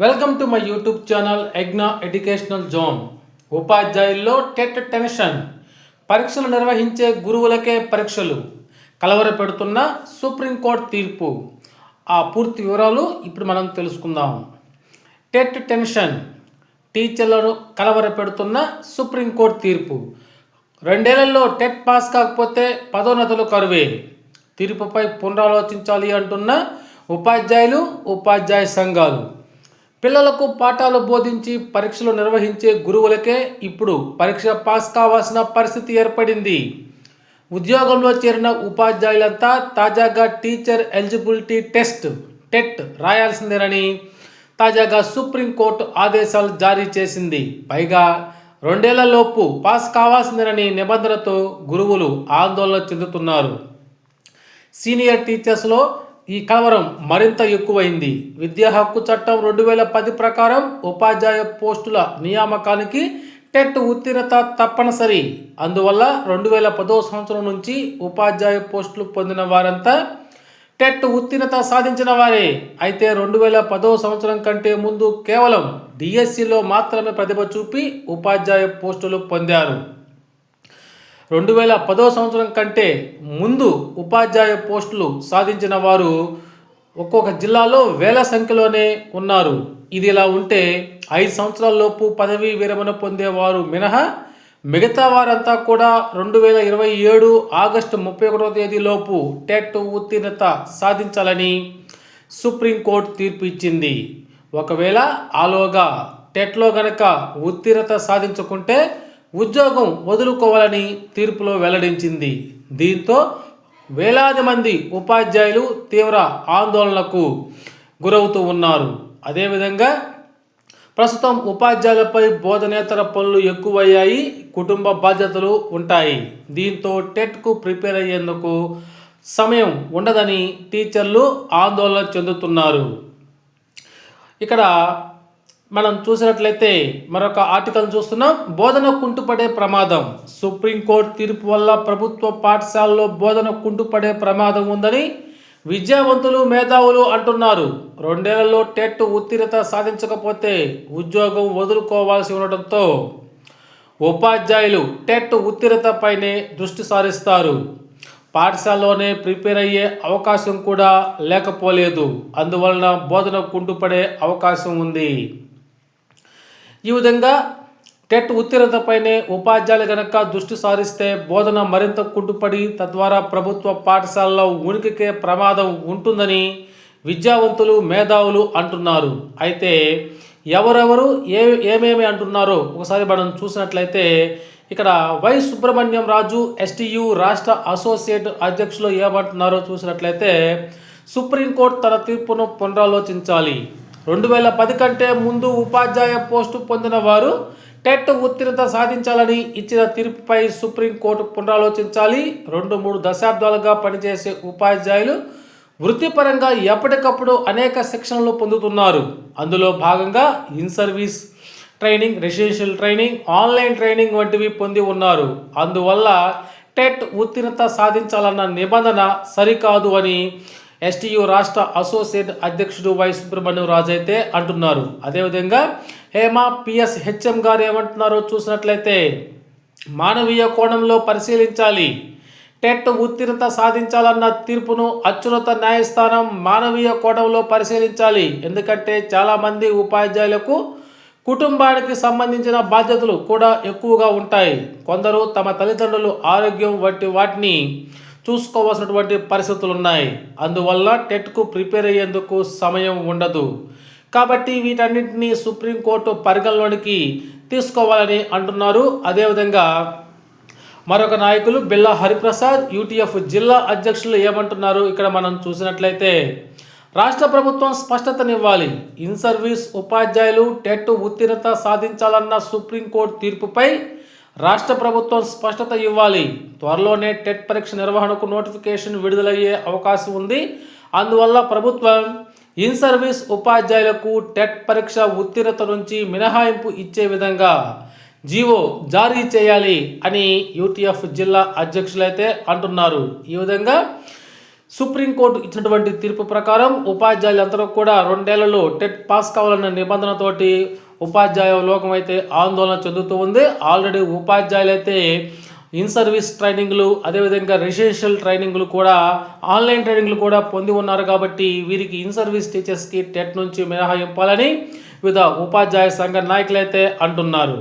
Welcome to my YouTube channel ఎగ్నా educational zone ఉపాధ్యాయుల్లో TET tension. పరీక్షలు నిర్వహించే గురువులకే పరీక్షలు. కలవర పెడుతున్న సుప్రీంకోర్టు తీర్పు. ఆ పూర్తి వివరాలు ఇప్పుడు మనం తెలుసుకుందాం. TET tension. టీచర్లను కలవర పెడుతున్న సుప్రీంకోర్టు తీర్పు. రెండేళ్ళలో టెట్ పాస్ కాకపోతే పదోన్నతులు కరువే. తీర్పుపై పునరాలోచించాలి అంటున్న ఉపాధ్యాయులు ఉపాధ్యాయ సంఘాలు. పిల్లలకు పాఠాలు బోధించి పరీక్షలు నిర్వహించే గురువులకే ఇప్పుడు పరీక్ష పాస్ కావాల్సిన పరిస్థితి ఏర్పడింది. ఉద్యోగంలో చేరిన ఉపాధ్యాయులంతా తాజాగా టీచర్ ఎలిజిబిలిటీ టెస్ట్ టెట్ రాయాల్సిందేనని తాజాగా సుప్రీంకోర్టు ఆదేశాలు జారీ చేసింది. పైగా రెండేళ్ళలోపు పాస్ కావాల్సిందేనని నిబంధనతో గురువులు ఆందోళన చెందుతున్నారు. సీనియర్ టీచర్స్లో ఈ కలవరం మరింత ఎక్కువైంది. విద్యా హక్కు చట్టం రెండు వేల పది ప్రకారం ఉపాధ్యాయ పోస్టుల నియామకానికి టెట్ ఉత్తీర్ణత తప్పనిసరి. అందువల్ల రెండు వేల పదో సంవత్సరం నుంచి ఉపాధ్యాయ పోస్టులు పొందిన వారంతా టెట్ ఉత్తీర్ణత సాధించిన వారే. అయితే రెండు వేల పదో సంవత్సరం కంటే ముందు కేవలం డిఎస్సిలో మాత్రమే ప్రతిభ చూపి ఉపాధ్యాయ పోస్టులు పొందారు. రెండు వేల పదో సంవత్సరం కంటే ముందు ఉపాధ్యాయ పోస్టులు సాధించిన వారు ఒక్కొక్క జిల్లాలో వేల సంఖ్యలోనే ఉన్నారు. ఇది ఇలా ఉంటే ఐదు సంవత్సరాలలోపు పదవీ విరమణ పొందేవారు మినహా మిగతా వారంతా కూడా రెండు వేల ఇరవై ఏడు ఆగస్టు ముప్పై ఒకటో తేదీలోపు టెట్ ఉత్తీర్ణత సాధించాలని సుప్రీంకోర్టు తీర్పు ఇచ్చింది. ఒకవేళ ఆలోగా టెట్లో గనక ఉత్తీర్ణత సాధించుకుంటే ఉద్యోగం వదులుకోవాలని తీర్పులో వెల్లడించింది. దీంతో వేలాది మంది ఉపాధ్యాయులు తీవ్ర ఆందోళనకు గురవుతూ ఉన్నారు. అదేవిధంగా ప్రస్తుతం ఉపాధ్యాయులపై బోధనేతర పనులు ఎక్కువయ్యాయి కుటుంబ బాధ్యతలు ఉంటాయి. దీంతో టెట్కు ప్రిపేర్ అయ్యేందుకు సమయం ఉండదని టీచర్లు ఆందోళన చెందుతున్నారు. ఇక్కడ మనం చూసినట్లయితే మరొక ఆర్టికల్ చూస్తున్నాం. బోధన కుంటుపడే ప్రమాదం. సుప్రీంకోర్టు తీర్పు వల్ల ప్రభుత్వ పాఠశాలలో బోధన కుంటుపడే ప్రమాదం ఉందని విద్యావంతులు మేధావులు అంటున్నారు. రెండేళ్ళలో టెట్ ఉత్తీర్ణత సాధించకపోతే ఉద్యోగం వదులుకోవాల్సి ఉండటంతో ఉపాధ్యాయులు టెట్ ఉత్తీర్ణతపైనే దృష్టి సారిస్తారు. పాఠశాలలోనే ప్రిపేర్ అయ్యే అవకాశం కూడా లేకపోలేదు. అందువలన బోధన కుంటుపడే అవకాశం ఉంది. ఈ విధంగా టెట్ ఉత్తీర్ణతపైనే ఉపాధ్యాయులు గనక దృష్టి సారిస్తే బోధన మరింత కుంటుపడి తద్వారా ప్రభుత్వ పాఠశాలలో ఉనికికే ప్రమాదం ఉంటుందని విద్యావంతులు మేధావులు అంటున్నారు. అయితే ఎవరెవరు ఏ ఏమేమి అంటున్నారో ఒకసారి మనం చూసినట్లయితే ఇక్కడ వై సుబ్రహ్మణ్యం రాజు ఎస్టీయు రాష్ట్ర అసోసియేట్ అధ్యక్షులు ఏమంటున్నారో చూసినట్లయితే సుప్రీంకోర్టు తన తీర్పును పునరాలోచించాలి. రెండు వేల పది కంటే ముందు ఉపాధ్యాయ పోస్టు పొందిన వారు టెట్ ఉత్తీర్ణత సాధించాలని ఇచ్చిన తీర్పుపై సుప్రీంకోర్టు పునరాలోచించాలి. రెండు మూడు దశాబ్దాలుగా పనిచేసే ఉపాధ్యాయులు వృత్తిపరంగా ఎప్పటికప్పుడు అనేక శిక్షణలు పొందుతున్నారు. అందులో భాగంగా in service training residential training online training వంటివి పొంది ఉన్నారు. అందువల్ల టెట్ ఉత్తీర్ణత సాధించాలన్న నిబంధన సరికాదు అని ఎస్టీయు రాష్ట్ర అసోసియేట్ అధ్యక్షుడు వై సుబ్రహ్మణ్యం రాజు అయితే అంటున్నారు. అదేవిధంగా హేమ పిఎస్ హెచ్ఎం గారు ఏమంటున్నారో చూసినట్లయితే మానవీయ కోణంలో పరిశీలించాలి. టెట్ ఉత్తీర్ణత సాధించాలన్న తీర్పును అత్యున్నత న్యాయస్థానం మానవీయ కోణంలో పరిశీలించాలి. ఎందుకంటే చాలామంది ఉపాధ్యాయులకు కుటుంబానికి సంబంధించిన బాధ్యతలు కూడా ఎక్కువగా ఉంటాయి. కొందరు తమ తల్లిదండ్రులు ఆరోగ్యం వంటి వాటిని చూసుకోవాల్సినటువంటి పరిస్థితులు ఉన్నాయి. అందువల్ల టెట్కు ప్రిపేర్ అయ్యేందుకు సమయం ఉండదు. కాబట్టి వీటన్నింటినీ సుప్రీంకోర్టు పరిగణలోనికి తీసుకోవాలని అంటున్నారు. అదేవిధంగా మరొక నాయకులు బిల్లా హరిప్రసాద్ యూటీఎఫ్ జిల్లా అధ్యక్షులు ఏమంటున్నారు? ఇక్కడ మనం చూసినట్లయితే రాష్ట్ర ప్రభుత్వం స్పష్టతనివ్వాలి. ఇన్ సర్వీస్ ఉపాధ్యాయులు టెట్ ఉత్తీర్ణత సాధించాలన్న సుప్రీంకోర్టు తీర్పుపై రాష్ట్ర ప్రభుత్వం స్పష్టత ఇవ్వాలి. త్వరలోనే టెట్ పరీక్ష నిర్వహణకు నోటిఫికేషన్ విడుదలయ్యే అవకాశం ఉంది. అందువల్ల ప్రభుత్వం ఇన్ సర్వీస్ ఉపాధ్యాయులకు టెట్ పరీక్ష ఉత్తీర్ణత నుంచి మినహాయింపు ఇచ్చే విధంగా జీవో జారీ చేయాలి అని యూటీఎఫ్ జిల్లా అధ్యక్షులైతే అంటున్నారు. ఈ విధంగా సుప్రీంకోర్టు ఇచ్చినటువంటి తీర్పు ప్రకారం ఉపాధ్యాయులందరూ కూడా రెండేళ్ళలో టెట్ పాస్ కావాలన్న నిబంధనతోటి ఉపాధ్యాయ లోకం అయితే ఆందోళన చెందుతూ ఉంది. ఆల్రెడీ ఉపాధ్యాయులు అయితే ఇన్ సర్వీస్ ట్రైనింగ్లు అదేవిధంగా రెసిడెన్షియల్ ట్రైనింగ్లు కూడా ఆన్లైన్ ట్రైనింగ్లు కూడా పొంది ఉన్నారు కాబట్టి వీరికి ఇన్ సర్వీస్ టీచర్స్కి టెట్ నుంచి మినహాయింపాలని వివిధ ఉపాధ్యాయ సంఘ నాయకులైతే అంటున్నారు.